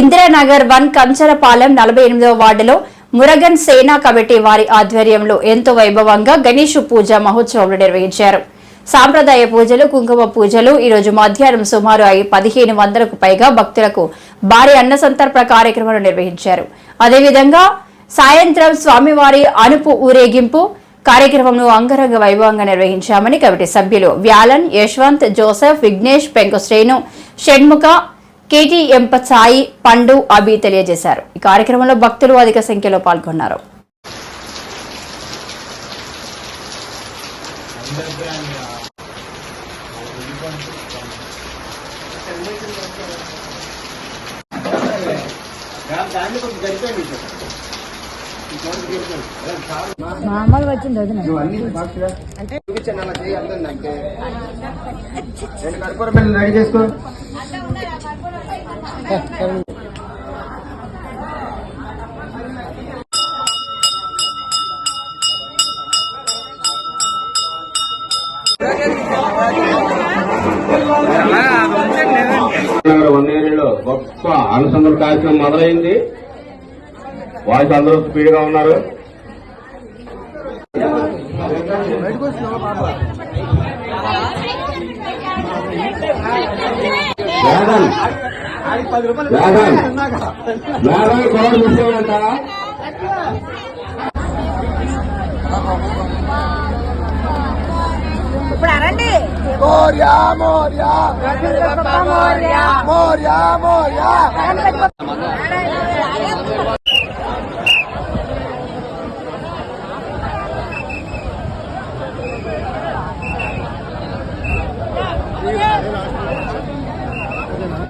Indiranagar one Kancharapalem నలభై ఎనిమిదవ వార్డులో మురగన్ సేనా కమిటీ వారి ఆధ్వర్యంలో ఎంతో వైభవంగా గణేష్ పూజ మహోత్సవం నిర్వహించారు. సాంప్రదాయ పూజలు కుంకుమ పూజలు ఈరోజు మధ్యాహ్నం సుమారు అయి పదిహేను వందలకు పైగా భక్తులకు భారీ అన్న సంతర్పణ కార్యక్రమాలు నిర్వహించారు. అదేవిధంగా సాయంత్రం స్వామివారి అనుపు ఊరేగింపు కార్యక్రమంను అంగరంగ వైభవంగా నిర్వహించామని కమిటీ సభ్యులు వ్యాలన్ యశ్వంత్ జోసెఫ్ విఘ్నేష్ పెంకు శ్రేణు షణ్ముఖ కేటీఎంప సాయి పండు అభి తెలియజేశారు. ఈ కార్యక్రమంలో భక్తులు అధిక సంఖ్యలో పాల్గొన్నారు. మామూలుగా వచ్చింది వదిన. చూపించండి అలా చేయి అంతండి అంతే రెండు కర్పూర రెడీ చేసుకో వన్ ఏరియాలో గొప్ప అనుసంధాన కార్యక్రమం మొదలైంది. వాయిస్ అందరూ స్పీడ్గా ఉన్నారు వేదన్ వేదన్ కొరడు చూసుకోవాలంట ఇప్పుడు అనండి మోర్యా మోర్యా. మోర్యా. మోర్యా మోర్యా.